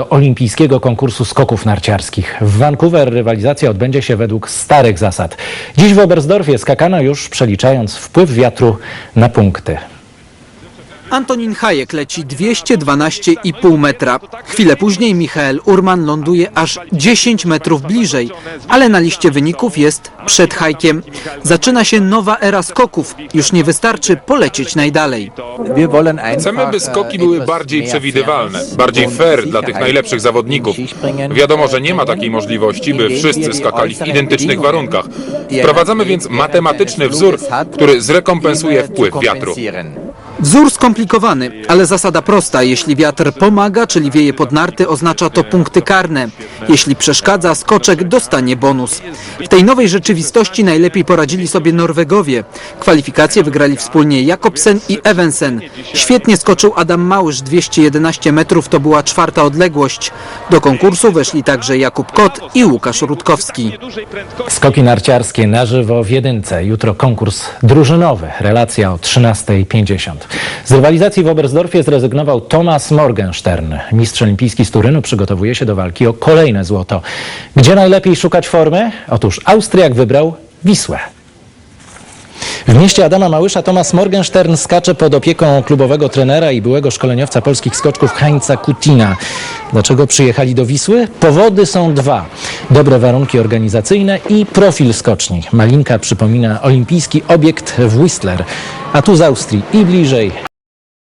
do olimpijskiego konkursu skoków narciarskich. W Vancouver rywalizacja odbędzie się według starych zasad. Dziś w Oberstdorfie skakano już przeliczając wpływ wiatru na punkty. Antonin Hajek leci 212,5 metra. Chwilę później Michael Urman ląduje aż 10 metrów bliżej, ale na liście wyników jest przed Hajkiem. Zaczyna się nowa era skoków. Już nie wystarczy polecieć najdalej. Chcemy, by skoki były bardziej przewidywalne, bardziej fair dla tych najlepszych zawodników. Wiadomo, że nie ma takiej możliwości, by wszyscy skakali w identycznych warunkach. Wprowadzamy więc matematyczny wzór, który zrekompensuje wpływ wiatru. Wzór skomplikowany, ale zasada prosta. Jeśli wiatr pomaga, czyli wieje pod narty, oznacza to punkty karne. Jeśli przeszkadza, skoczek dostanie bonus. W tej nowej rzeczywistości najlepiej poradzili sobie Norwegowie. Kwalifikacje wygrali wspólnie Jakobsen i Evensen. Świetnie skoczył Adam Małysz, 211 metrów to była czwarta odległość. Do konkursu weszli także Jakub Kot i Łukasz Rutkowski. Skoki narciarskie na żywo w jedynce. Jutro konkurs drużynowy. Relacja o 13.50. Z rywalizacji w Oberstdorfie zrezygnował Thomas Morgenstern. Mistrz olimpijski z Turynu przygotowuje się do walki o kolejne złoto. Gdzie najlepiej szukać formy? Otóż Austriak wybrał Wisłę. W mieście Adama Małysza Tomasz Morgenstern skacze pod opieką klubowego trenera i byłego szkoleniowca polskich skoczków Heinza Kutina. Dlaczego przyjechali do Wisły? Powody są dwa. Dobre warunki organizacyjne i profil skoczni. Malinka przypomina olimpijski obiekt w Whistler, a tu z Austrii i bliżej